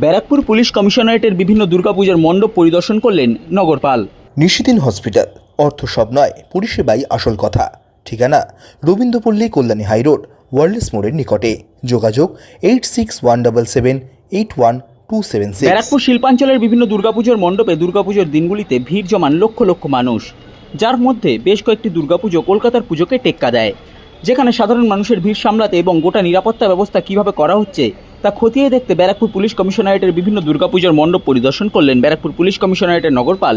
Barrackpore police কমিশনারেটের বিভিন্ন দুর্গাপূজার মণ্ডপ পরিদর্শন করলেন নগরপাল। নিশিদিন হসপিটাল। অর্থ সব নয় পরিষেবাই আসল কথা। ঠিকানা রবীন্দ্রপল্লী কল্যাণী হাইরোড ওয়ার্ল্ডস মোড়ের নিকটে। যোগাযোগ eight six one double seven eight one two seven six. Barrackpore শিল্পাঞ্চলের বিভিন্ন দুর্গাপুজোর মণ্ডপে দুর্গাপুজোর দিনগুলিতে ভিড় জমান লক্ষ লক্ষ মানুষ। যার মধ্যে বেশ কয়েকটি দুর্গাপুজো কলকাতার পুজোকে টেক্কা দেয়। যেখানে সাধারণ মানুষের ভিড় সামলাতে এবং গোটা নিরাপত্তা ব্যবস্থা কীভাবে করা হচ্ছে তা খতিয়ে দেখতে ব্যারাকপুর পুলিশ কমিশনারেটের বিভিন্ন দুর্গাপুজোর মণ্ডপ পরিদর্শন করলেন ব্যারাকপুর পুলিশ কমিশনারেটের নগরপাল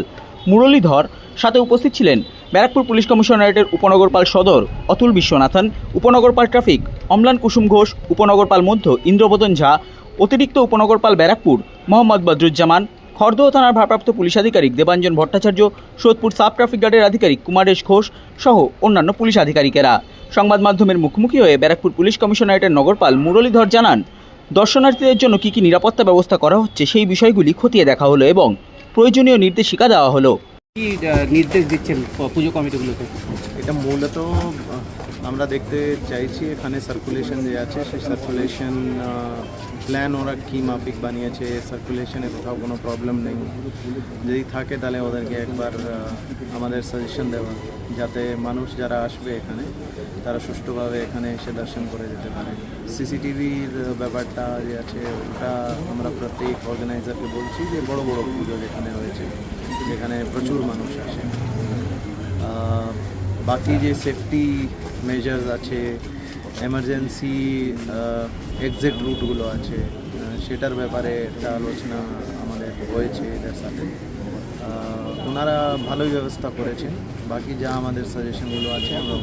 মুরলীধর। সাথে উপস্থিত ছিলেন ব্যারাকপুর পুলিশ কমিশনারেটের উপনগরপাল সদর অতুল বিশ্বনাথন, উপনগরপাল ট্রাফিক অম্লান কুসুম ঘোষ, উপনগরপাল মধ্য ইন্দ্রবদন ঝা, অতিরিক্ত উপনগরপাল ব্যারাকপুর মোহাম্মদ বদরুজ্জামান, খড়দহ থানার ভারপ্রাপ্ত পুলিশ আধিকারিক দেবাঞ্জন ভট্টাচার্য, সোদপুর সাব ট্রাফিক গার্ডের আধিকারিক কুমারেশ ঘোষ সহ অন্যান্য পুলিশ আধিকারিকেরা। সংবাদ মাধ্যমের মুখোমুখি হয়ে ব্যারাকপুর পুলিশ কমিশনারেটের নগরপাল মুরলীধর জানান দর্শনার্থীদের জন্য কী কী নিরাপত্তা ব্যবস্থা করা হচ্ছে সেই বিষয়গুলি খতিয়ে দেখা হলো এবং প্রয়োজনীয় নির্দেশিকা দেওয়া হলো। কি নির্দেশ দিচ্ছেন পুজো কমিটিগুলোকে? এটা মূলত আমরা দেখতে চাইছি এখানে সার্কুলেশন যে আছে। সেই সার্কুলেশন প্ল্যান ওরা কী মাফিক বানিয়েছে সার্কুলেশনে কোথাও কোনো প্রবলেম নেই। যদি থাকে তাহলে ওদেরকে একবার আমাদের সাজেশন দেওয়া। যাতে মানুষ যারা আসবে এখানে, তারা সুষ্ঠুভাবে এখানে এসে দর্শন করে যেতে পারে। সিসিটিভির ব্যাপারটা যে আছে, ওটা আমরা প্রত্যেক অর্গানাইজারকে বলছি যে বড় বড় পুজো যেখানে হয়েছে, যেখানে প্রচুর মানুষ আসে। বাকি যে সেফটি মেজার্স আছে এমার্জেন্সি এক্সিট রুটগুলো আছে সেটার ব্যাপারে একটা আলোচনা আমাদের হয়েছে এদের সাথে। ওনারা ভালোই ব্যবস্থা করেছেন বাকি যা আমাদের সাজেশনগুলো আছে আমরা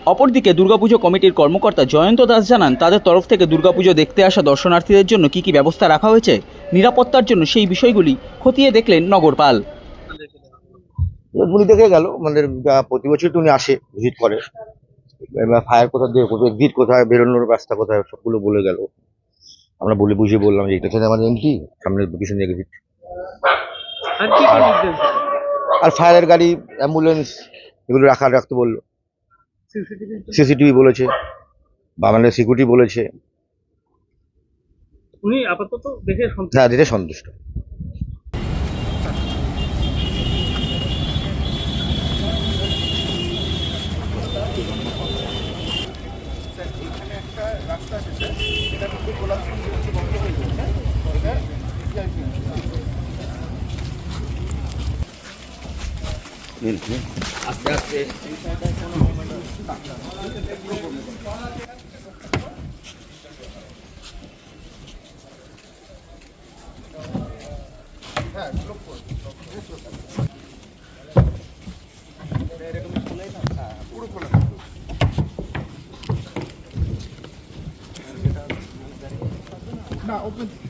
অপরদিকে দুর্গাপুজো কমিটির কর্মকর্তা জয়ন্ত দাস জানান তাদের তরফ থেকে দুর্গাপুজো দেখতে আসা দর্শনার্থীদের জন্য কী কী ব্যবস্থা রাখা হয়েছে নিরাপত্তার জন্য সেই বিষয়গুলি খতিয়ে দেখলেন নগরপাল। উনি দেখে গেল আমাদের যা প্রতি বছর উনি আসে ভিজিট করে। এবার ফায়ার কোথা দিয়ে কোথায় এক্সিট কোথায় বেরোনোর রাস্তা কোথায় সবগুলো বলে গেল। আমরা বলে বুঝিয়ে বললাম যে এটা হচ্ছে আমাদের এন্ট্রি সামনে পিছনে এক্সিট আর ফায়ারের গাড়ি অ্যাম্বুলেন্স এগুলো রাখা রাখতে বলল। সিসিটিভি বলেছে বা আমাদের সিকিউরিটি বলেছে। উনি আপাতত দেখে সন্তুষ্ট। আস্তে আস্তে না ওপেন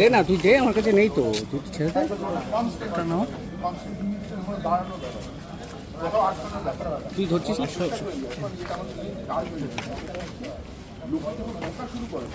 দে না তুই দে আমার কাছে নেই তো। তুই ছেড়ে। তুই ধরছিস?